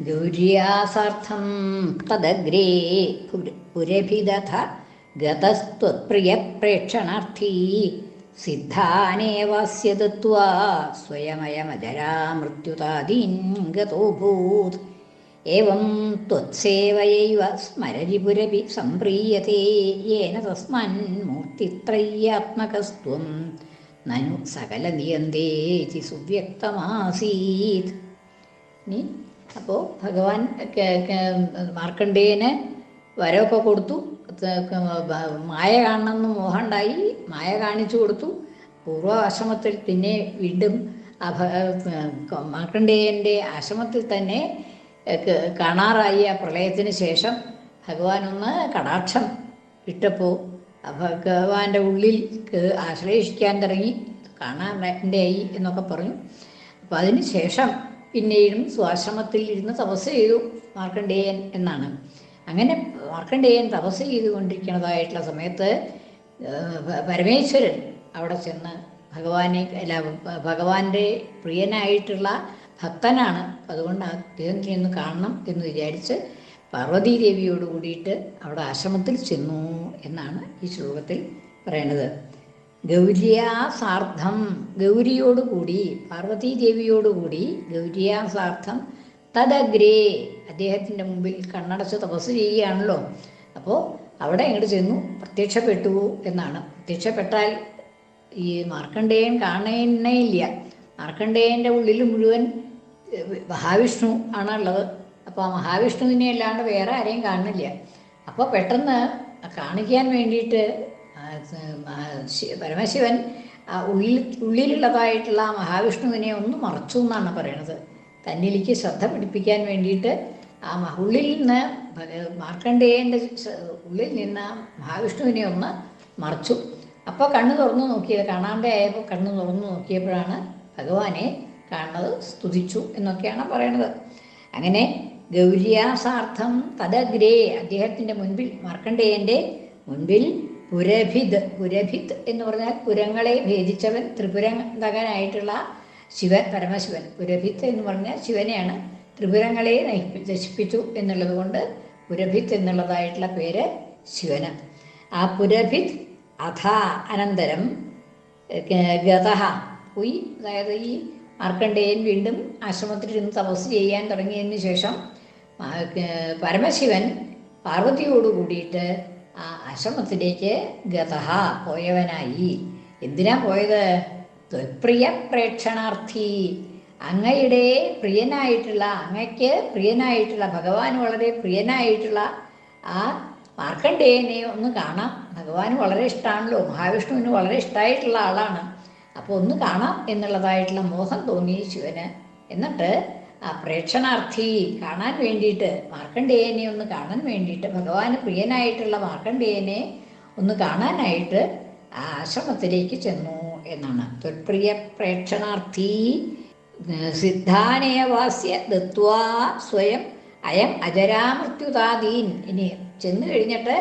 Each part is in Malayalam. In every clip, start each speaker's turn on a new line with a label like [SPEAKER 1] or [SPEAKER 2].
[SPEAKER 1] ദുര്യാസാർത്ഥം തദഗ്രേ പുരഭിദഥ ഗതസ്ത്വപ്രിയപ്രേക്ഷണാർത്ഥീ സിദ്ധാനേവാസ്യ ദത്വാ സ്വയമയമജരാ മൃത്യുതാദീൻ ഗതോഭൂത്. ഏവം ത്വത്സേവയൈവ സ്മരരി പുരപി സംപ്രീയത്തെ യേന തസ്മാൻ മൂർത്തിത്രയ്യാത്മകസ്ത്വം നനു സകല നിയന്തേ സുവ്യക്തമാസീത് അപ്പോൾ ഭഗവാൻ മാർക്കണ്ഡേയന് വരമൊക്കെ കൊടുത്തു. മായ കാണണമെന്ന് മോഹമുണ്ടായി മായ കാണിച്ചു കൊടുത്തു. പൂർവ ആശ്രമത്തിൽ പിന്നെ വീണ്ടും മാർക്കണ്ഡേയന്റെ ആശ്രമത്തിൽ തന്നെ കാണാറായി ആ പ്രളയത്തിന് ശേഷം ഭഗവാൻ ഒന്ന് കടാക്ഷം ഇട്ടപ്പോൾ ഭഗവാന്റെ ഉള്ളിൽ ആശ്ലേഷിക്കാൻ തുടങ്ങി. കാണാൻ ആയി എന്നൊക്കെ പറഞ്ഞു. അപ്പോൾ അതിന് ശേഷം പിന്നെയും സ്വാശ്രമത്തിൽ ഇരുന്ന് തപസ് ചെയ്തു മാർക്കണ്ഡേയൻ എന്നാണ്. അങ്ങനെ മാർക്കണ്ഡേയൻ തപസ് ചെയ്തുകൊണ്ടിരിക്കുന്നതായിട്ടുള്ള സമയത്ത് പരമേശ്വരൻ അവിടെ ചെന്ന് ഭഗവാനെ അല്ല ഭഗവാന്റെ പ്രിയനായിട്ടുള്ള ഭക്തനാണ്. അതുകൊണ്ട് അദ്ദേഹം ചെന്ന് കാണണം എന്ന് വിചാരിച്ച് പാർവതീദേവിയോട് കൂടിയിട്ട് അവിടെ ആശ്രമത്തിൽ ചെന്നു എന്നാണ് ഈ ശ്ലോകത്തിൽ പറയുന്നത് ഗൗരിയാസാർത്ഥം ഗൗരിയോടുകൂടി പാർവതീദേവിയോടുകൂടി ഗൗരിയാ സാർത്ഥം തദഗ്രേ. അദ്ദേഹത്തിന്റെ മുമ്പിൽ കണ്ണടച്ച് തപസ് ചെയ്യുകയാണല്ലോ. അപ്പോൾ അവിടെ ഇങ്ങോട്ട് ചെന്നു പ്രത്യക്ഷപ്പെട്ടു എന്നാണ്. പ്രത്യക്ഷപ്പെട്ടാൽ ഈ മാർക്കണ്ഡേയൻ കാണേന്നേ ഇല്ല മാർക്കണ്ഡേയന്റെ ഉള്ളിൽ മുഴുവൻ മഹാവിഷ്ണു ആണുള്ളത്. അപ്പോൾ ആ മഹാവിഷ്ണുവിനെ അല്ലാണ്ട് വേറെ ആരെയും കാണുന്നില്ല. അപ്പോൾ പെട്ടെന്ന് കാണിക്കാൻ വേണ്ടിയിട്ട് പരമശിവൻ ഉള്ളിൽ ഉള്ളിലുള്ളതായിട്ടുള്ള ആ മഹാവിഷ്ണുവിനെ ഒന്ന് മറച്ചു എന്നാണ് പറയണത്. തന്നിലേക്ക് ശ്രദ്ധ പിടിപ്പിക്കാൻ വേണ്ടിയിട്ട് ആ ഉള്ളിൽ നിന്ന് മാർക്കണ്ഡേയന്റെ ഉള്ളിൽ നിന്ന് മഹാവിഷ്ണുവിനെ ഒന്ന് മറച്ചു. അപ്പോൾ കണ്ണ് തുറന്നു നോക്കിയത് കാണാണ്ടേ ആയപ്പോൾ കണ്ണ് തുറന്നു നോക്കിയപ്പോഴാണ് ഭഗവാനെ കാണുന്നത് സ്തുതിച്ചു എന്നൊക്കെയാണ് പറയണത്. അങ്ങനെ ഗൗരിയാസാർത്ഥം തദഗ്രേ അദ്ദേഹത്തിന്റെ മുൻപിൽ മാർക്കണ്ഡേയന്റെ മുൻപിൽ പുരഭിത് പുരഭിത് എന്ന് പറഞ്ഞാൽ പുരങ്ങളെ ഭേദിച്ചവൻ ത്രിപുരന്തകനായിട്ടുള്ള ശിവൻ പരമശിവൻ. പുരഭിത്ത് എന്ന് പറഞ്ഞാൽ ശിവനെയാണ് ത്രിപുരങ്ങളെ നശിപ്പിച്ചു എന്നുള്ളത് കൊണ്ട് പുരഭിത്ത് എന്നുള്ളതായിട്ടുള്ള പേര് ശിവന്. ആ പുരഭിത് അഥ അനന്തരം ഗതഹ പോയി അതായത് ഈ മാർക്കണ്ഡേയൻ വീണ്ടും ആശ്രമത്തിൽ ഇരുന്ന് തപസ് ചെയ്യാൻ തുടങ്ങിയതിന് ശേഷം പരമശിവൻ പാർവതിയോട് കൂടിയിട്ട് ആശ്രമത്തിലേക്ക് ഗതഹ പോയവനായി. എന്തിനാ പോയത്? ത്വപ്രിയ പ്രേക്ഷണാർത്ഥി. അങ്ങയുടെ പ്രിയനായിട്ടുള്ള അങ്ങയ്ക്ക് പ്രിയനായിട്ടുള്ള ഭഗവാൻ വളരെ പ്രിയനായിട്ടുള്ള ആ മാർക്കണ്ഡേയനെ ഒന്ന് കാണാം. ഭഗവാൻ വളരെ ഇഷ്ടമാണല്ലോ മഹാവിഷ്ണുവിന് വളരെ ഇഷ്ടമായിട്ടുള്ള ആളാണ്. അപ്പോൾ ഒന്ന് കാണാം എന്നുള്ളതായിട്ടുള്ള മോഹം തോന്നി ശിവന്. എന്നിട്ട് ആ പ്രേക്ഷണാർത്ഥി കാണാൻ വേണ്ടിയിട്ട് മാർക്കണ്ഡേയനെ ഒന്ന് കാണാൻ വേണ്ടിയിട്ട് ഭഗവാന് പ്രിയനായിട്ടുള്ള മാർക്കണ്ഡേയനെ ഒന്ന് കാണാനായിട്ട് ആ ആശ്രമത്തിലേക്ക് ചെന്നു എന്നാണ്. തൊൽപ്രിയ പ്രേക്ഷണാർത്ഥി സിദ്ധാനേവാസ്യ ദത്വാ സ്വയം അയം അജരാമൃത്യുതാദീൻ ഇനി ചെന്ന് കഴിഞ്ഞിട്ട്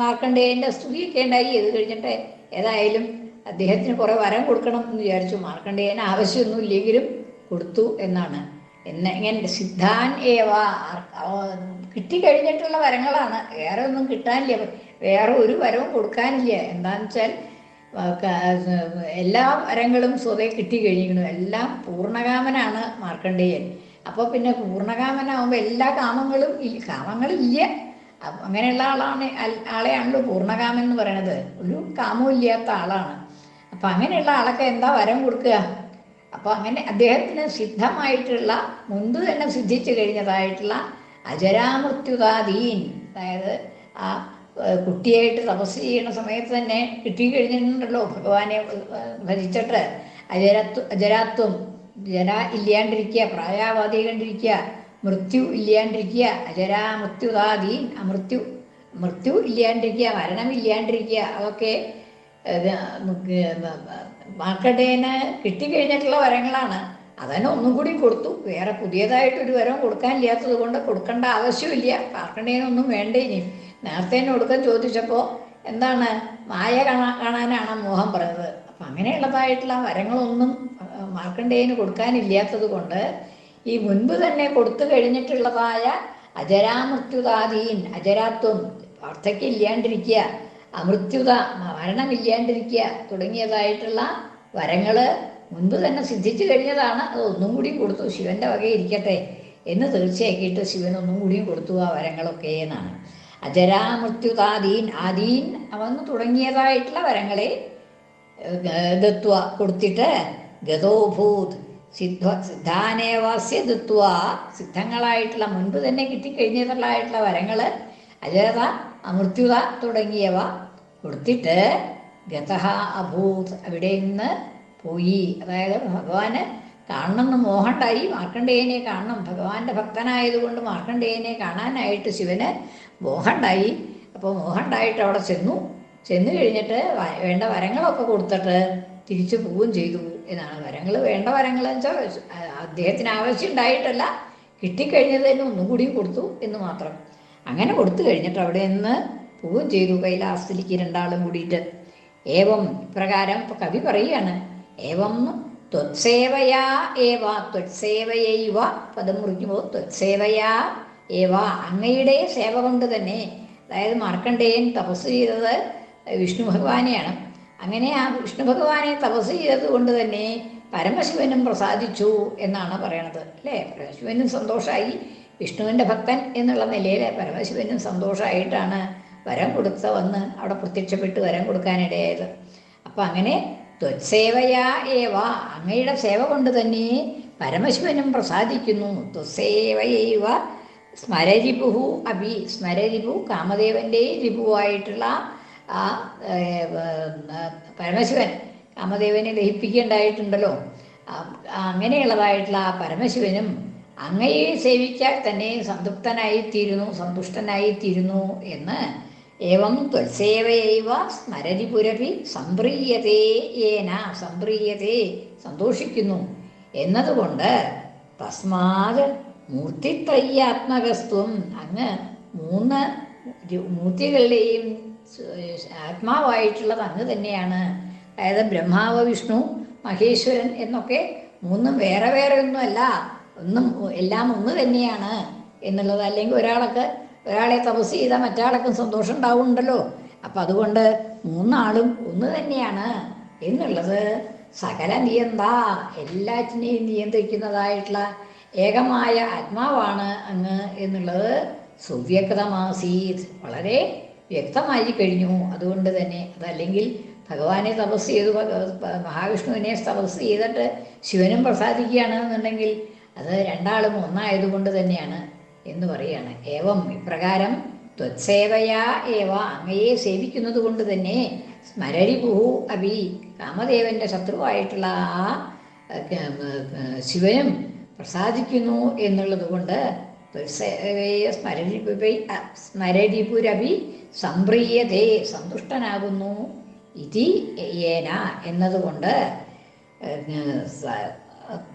[SPEAKER 1] മാർക്കണ്ഡേയന്റെ സ്തുതിയൊക്കെ ഉണ്ടായി. ഇത് കഴിഞ്ഞിട്ട് ഏതായാലും അദ്ദേഹത്തിന് കുറേ വരം കൊടുക്കണം എന്ന് വിചാരിച്ചു. മാർക്കണ്ഡേയന് ആവശ്യമൊന്നും ഇല്ലെങ്കിലും കൊടുത്തു എന്നാണ്. എന്ന ഇങ്ങനെ സിദ്ധാൻ ഏവ. കിട്ടിക്കഴിഞ്ഞിട്ടുള്ള വരങ്ങളാണ്. വേറെ ഒന്നും കിട്ടാനില്ല. വേറെ ഒരു വരവും കൊടുക്കാനില്ല. എന്താന്ന് വെച്ചാൽ എല്ലാ വരങ്ങളും സ്വതേ കിട്ടിക്കഴിഞ്ഞിരിക്കുന്നു എല്ലാം പൂർണകാമനാണ് മാർക്കണ്ഡേയൻ. അപ്പോൾ പിന്നെ പൂർണകാമനാകുമ്പോൾ എല്ലാ കാമങ്ങളും കാമങ്ങളില്ല. അങ്ങനെയുള്ള ആളാണ് ആളെയാണല്ലോ പൂർണകാമൻ എന്ന് പറയണത്. ഒരു കാമവും ഇല്ലാത്ത ആളാണ്. അപ്പം അങ്ങനെയുള്ള ആളൊക്കെ എന്താ വരം കൊടുക്കുക? അപ്പോൾ അങ്ങനെ അദ്ദേഹത്തിന് സിദ്ധമായിട്ടുള്ള മുൻപ് തന്നെ സിദ്ധിച്ചു കഴിഞ്ഞതായിട്ടുള്ള അജരാമൃത്യുതാദീൻ അതായത് ആ കുട്ടിയായിട്ട് തപസ് ചെയ്യുന്ന സമയത്ത് തന്നെ കിട്ടിക്കഴിഞ്ഞിട്ടുണ്ടല്ലോ ഭഗവാനെ ഭജിച്ചിട്ട് അജരത്വ അജരാത്വം ജര ഇല്ലാണ്ടിരിക്കുക പ്രായാവാദി കണ്ടിരിക്കുക മൃത്യു ഇല്ലാണ്ടിരിക്കുക അജരാമൃത്യുതാദീൻ അമൃത്യു മൃത്യു ഇല്ലാണ്ടിരിക്കുക മരണം ഇല്ലാണ്ടിരിക്കുക അതൊക്കെ മാർക്കണ്ടേയന് കിട്ടിക്കഴിഞ്ഞിട്ടുള്ള വരങ്ങളാണ്. അതന്നെ ഒന്നും കൂടി കൊടുത്തു. വേറെ പുതിയതായിട്ടൊരു വരം കൊടുക്കാനില്ലാത്തത് കൊണ്ട് കൊടുക്കേണ്ട ആവശ്യമില്ല. മാർക്കണ്ടേയനൊന്നും വേണ്ടേ ഇനി. നേരത്തെ കൊടുക്കാൻ ചോദിച്ചപ്പോൾ എന്താണ്? മായ കാണാ കാണാനാണ് മോഹം പറഞ്ഞത്? അപ്പം അങ്ങനെയുള്ളതായിട്ടുള്ള വരങ്ങളൊന്നും മാർക്കണ്ടേന് കൊടുക്കാനില്ലാത്തത് കൊണ്ട് ഈ മുൻപ് തന്നെ കൊടുത്തു കഴിഞ്ഞിട്ടുള്ളതായ അജരാമൃത്യുതാധീൻ അജരാത്വം വാർദ്ധക്യം ഇല്ലാണ്ടിരിക്കുക അമൃത്യുത മരണമില്ലാണ്ടിരിക്കുക തുടങ്ങിയതായിട്ടുള്ള വരങ്ങൾ മുൻപ് തന്നെ സിദ്ധിച്ചു കഴിഞ്ഞതാണ്. അത് ഒന്നും കൂടി കൊടുത്തു. ശിവന്റെ വകയിരിക്കട്ടെ എന്ന് തീർച്ചയാക്കിയിട്ട് ശിവൻ ഒന്നും കൂടിയും കൊടുത്തു ആ വരങ്ങളൊക്കെ എന്നാണ്. അജരാമൃത്യുതാദീൻ ആദീൻ അവന്ന് തുടങ്ങിയതായിട്ടുള്ള വരങ്ങളെ ദത്വ കൊടുത്തിട്ട് ഗതോഭൂത് സിദ്ധ സിദ്ധാനേവാസ്യ ദത്വ സിദ്ധങ്ങളായിട്ടുള്ള മുൻപ് തന്നെ കിട്ടിക്കഴിഞ്ഞതായിട്ടുള്ള വരങ്ങൾ അജത അമൃത്യുത തുടങ്ങിയവ കൊടുത്തിട്ട് ഗതഹ അഭൂത് അവിടെ നിന്ന് പോയി. അതായത് ഭഗവാന് കാണണമെന്ന് മോഹണ്ടായി മാർക്കണ്ഡേയനെ കാണണം. ഭഗവാന്റെ ഭക്തനായതുകൊണ്ട് മാർക്കണ്ഡേയനെ കാണാനായിട്ട് ശിവന് മോഹണ്ടായി അപ്പോൾ മോഹണ്ടായിട്ട് അവിടെ ചെന്നു. ചെന്നു കഴിഞ്ഞിട്ട് വേണ്ട വരങ്ങളൊക്കെ കൊടുത്തിട്ട് തിരിച്ചു പോവുകയും ചെയ്തു എന്നാണ്. വരങ്ങൾ വേണ്ട വരങ്ങൾ വെച്ചാൽ അദ്ദേഹത്തിന് ആവശ്യം ഉണ്ടായിട്ടല്ല. കിട്ടിക്കഴിഞ്ഞത് തന്നെ ഒന്നും കൂടി കൊടുത്തു എന്ന് മാത്രം. അങ്ങനെ കൊടുത്തു കഴിഞ്ഞിട്ട് അവിടെ നിന്ന് പോവുകയും ചെയ്തു. കൈലാസത്തിലേക്ക് രണ്ടാളും കൂടിയിട്ട്. ഏവം ഇപ്രകാരം കവി പറയുകയാണ്. ഏവം ത്വത്സേവയാ ഏവ ത്വത്സേവയൈവ പദം മുറിക്കുമ്പോൾ ത്വത്സേവയാ ഏവ അങ്ങയുടെ സേവ കൊണ്ട് തന്നെ. അതായത് മാർക്കണ്ഡേയൻ തപസ് ചെയ്തത് വിഷ്ണു ഭഗവാനെയാണ്. അങ്ങനെ ആ വിഷ്ണു ഭഗവാനെ തപസ് ചെയ്തത് കൊണ്ട് തന്നെ പരമശിവനും പ്രസാദിച്ചു എന്നാണ് പറയണത്. അല്ലേ? പരമശിവനും സന്തോഷമായി വിഷ്ണുവിന്റെ ഭക്തൻ എന്നുള്ള നിലയിൽ പരമശിവനും സന്തോഷമായിട്ടാണ് വരം കൊടുത്ത വന്ന് അവിടെ പ്രത്യക്ഷപ്പെട്ട് വരം കൊടുക്കാനിടയായത്. അപ്പം അങ്ങനെ ത്വത്സേവയാ ഏവ അങ്ങയുടെ സേവ കൊണ്ട് തന്നെ പരമശിവനും പ്രസാദിക്കുന്നു. ത്വസേവയൈവ സ്മരരിപുഹു അഭി സ്മരരിപു കാമദേവന്റെ രിപുവായിട്ടുള്ള ആ പരമശിവൻ കാമദേവനെ ആ അങ്ങനെയുള്ളതായിട്ടുള്ള ആ പരമശിവനും അങ്ങയെ സേവിച്ചാൽ തന്നെ സംതൃപ്തനായിത്തീരുന്നു സന്തുഷ്ടനായിത്തീരുന്നു എന്ന് ഏവം ത്വത്സേവയൈവ സ്മരരിപുരപി സംപ്രീയതേ ഏന സംപ്രീയതേ സന്തോഷിക്കുന്നു. എന്നതുകൊണ്ട് തസ്മാത് മൂർത്തിത്രയ്യാത്മകസ്ത്വം. അങ്ങ് മൂന്ന് മൂർത്തികളുടെയും ആത്മാവായിട്ടുള്ളത് അങ്ങ് തന്നെയാണ്. അതായത് ബ്രഹ്മാവ് വിഷ്ണു മഹേശ്വരൻ എന്നൊക്കെ മൂന്നും വേറെ വേറെ ഒന്നുമല്ല ഒന്നും എല്ലാം ഒന്ന് തന്നെയാണ് എന്നുള്ളത്. അല്ലെങ്കിൽ ഒരാളൊക്കെ ഒരാളെ തപസ് ചെയ്താൽ മറ്റാളൊക്കെ സന്തോഷം ഉണ്ടാവുന്നുണ്ടല്ലോ. അപ്പം അതുകൊണ്ട് മൂന്നാളും ഒന്ന് തന്നെയാണ്. എന്നുള്ളത് സകല നിയന്താ എല്ലാറ്റിനെയും നിയന്ത്രിക്കുന്നതായിട്ടുള്ള ഏകമായ ആത്മാവാണ് അങ്ങ് എന്നുള്ളത് സുവ്യക്തമാസീത്. വളരെ വ്യക്തമായി കഴിഞ്ഞു. അതുകൊണ്ട് തന്നെ അതല്ലെങ്കിൽ ഭഗവാനെ തപസ് ചെയ്തു മഹാവിഷ്ണുവിനെ തപസ് ചെയ്തിട്ട് ശിവനും പ്രസാദിക്കുകയാണ് എന്നുണ്ടെങ്കിൽ അത് രണ്ടാളും ഒന്നായതുകൊണ്ട് തന്നെയാണ്. എന്ന് പറയാണ്. ഏവം ഇപ്രകാരം ത്വത്സേവയാ ഏവ അങ്ങയെ സേവിക്കുന്നത് കൊണ്ട് തന്നെ സ്മരരിപുഹു അഭി. കാമദേവന്റെ ശത്രുവായിട്ടുള്ള ആ ശിവനും പ്രസാദിക്കുന്നു എന്നുള്ളത് കൊണ്ട് സ്മരരിപുപൈ സ്മരരിപുരഭി സംപ്രീയതേ സന്തുഷ്ടനാകുന്നു. ഇതി ഏന എന്നതുകൊണ്ട്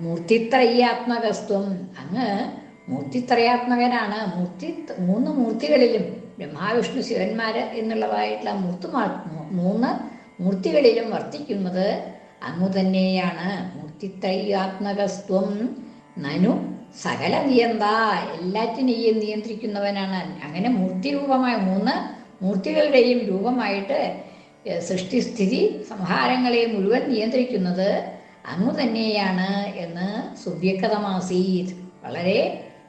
[SPEAKER 1] മൂർത്തിത്രയ്യാത്മകസ്ത്വം അങ്ങ് മൂർത്തിത്രയാത്മകനാണ്. മൂർത്തി മൂന്ന് മൂർത്തികളിലും ബ്രഹ്മാവിഷ്ണു ശിവന്മാര് എന്നുള്ളതായിട്ടുള്ള മൂർത്തുമാ മൂന്ന് മൂർത്തികളിലും വർത്തിക്കുന്നത് അങ്ങു തന്നെയാണ് മൂർത്തിത്രയാത്മകസ്ത്വം നനു സകല നിയന്ത എല്ലാറ്റിനെയും നിയന്ത്രിക്കുന്നവനാണ്. അങ്ങനെ മൂർത്തി മൂർത്തിരൂപമായ മൂന്ന് മൂർത്തികളുടെയും രൂപമായിട്ട് സൃഷ്ടിസ്ഥിതി സംഹാരങ്ങളെ മുഴുവൻ നിയന്ത്രിക്കുന്നത് അങ്ങു തന്നെയാണ് എന്ന് സുവ്യക്തമാസീത്. വളരെ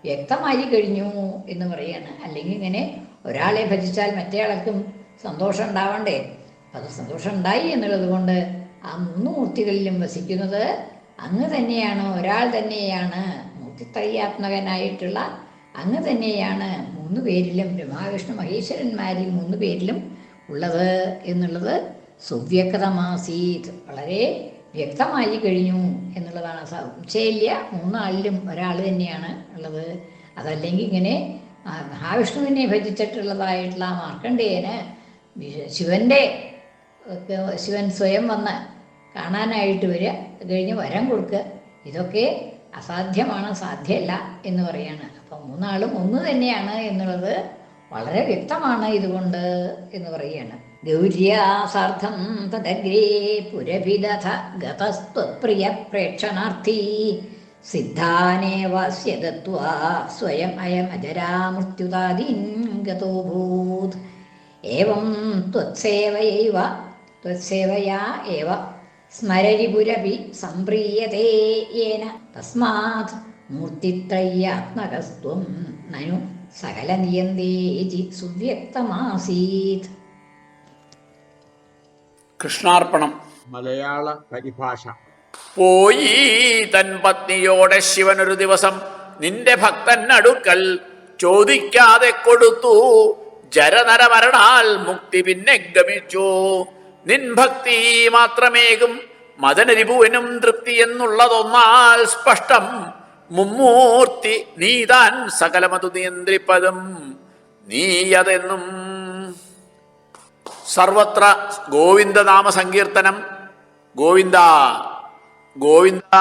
[SPEAKER 1] വ്യക്തമായി കഴിഞ്ഞു എന്ന് പറയാണ് അല്ലെങ്കിൽ ഇങ്ങനെ ഒരാളെ ഭജിച്ചാൽ മറ്റേ ആൾക്കും സന്തോഷം ഉണ്ടാവണ്ടേ? അത് സന്തോഷം ഉണ്ടായി എന്നുള്ളത് കൊണ്ട് ആ മൂന്ന് മൂർത്തികളിലും വസിക്കുന്നത് അങ്ങ് തന്നെയാണ് ഒരാൾ തന്നെയാണ്. മൂർത്തിത്രയാത്മകനായിട്ടുള്ള അങ്ങ് തന്നെയാണ് മൂന്ന് പേരിലും ബ്രഹ്മാവിഷ്ണു മഹേശ്വരന്മാരിൽ മൂന്ന് പേരിലും ഉള്ളത് എന്നുള്ളത് സുവ്യക്തമാസീത്. വളരെ വ്യക്തമായി കഴിഞ്ഞു എന്നുള്ളതാണ്. സംശയമില്ല മൂന്നാളിലും ഒരാൾ തന്നെയാണ് ഉള്ളത്. അതല്ലെങ്കിൽ ഇങ്ങനെ മഹാ- മഹാവിഷ്ണുവിനെ ഭജിച്ചിട്ടുള്ളതായിട്ടുള്ള ആ മാർക്കണ്ഡേയന് ശിവന്റെ ശിവൻ സ്വയം വന്ന് കാണാനായിട്ട് വരിക കഴിഞ്ഞ് വരം കൊടുക്കുക ഇതൊക്കെ അസാധ്യമാണ്? സാധ്യമല്ല എന്ന് പറയാണ്. അപ്പം മൂന്നാളും ഒന്ന് തന്നെയാണ് എന്നുള്ളത് വളരെ വ്യക്തമാണ് ഇതുകൊണ്ട് എന്ന് പറയുകയാണ്. ഗൗര്യാസാർത്ഥം തദഗ്രേ പുരഭിദഥ ഗതസ്ത്വപ്രിയ പ്രേക്ഷണാർത്ഥി സിദ്ധാനേ ദത്വാ സ്വയം അയം അയമജരാമൃത്യുതാദീൻ ഗതോഭൂത്. ഏവം ത്വത്സേവയൈവ ത്വത്സേവയാ ഏവ സ്മരരിപുരപി സംപ്രീയതേ യേന തസ്മാത്. മൂർത്തിത്രയ്യാത്മകസ്ത്വം നനു സകല നിയന്തേജി സുവ്യക്തമാസീത്.
[SPEAKER 2] കൃഷ്ണാർപ്പണം.
[SPEAKER 3] മലയാള പരിഭാഷ.
[SPEAKER 2] പോയി തൻ പത്നിയോടെ ശിവനൊരു ദിവസം നിന്റെ ഭക്തനടുക്കൽ ചോദിക്കാതെ കൊടുത്തു. ജരനരമരണാൽ മുക്തി പിന്നെ ഗമിച്ചു. നിൻ ഭക്തി മാത്രമേകും മദനരിപുവിനും തൃപ്തി എന്നുള്ളതൊന്നാൽ സ്പഷ്ടം. മുമ്മൂർത്തി നീതാൻ സകലമതു നിയന്ത്രിപ്പതും. നീയതെന്നും സർവത്ര ഗോവിന്ദനാമ സങ്കീർത്തനം. ഗോവിന്ദ ഗോവിന്ദ.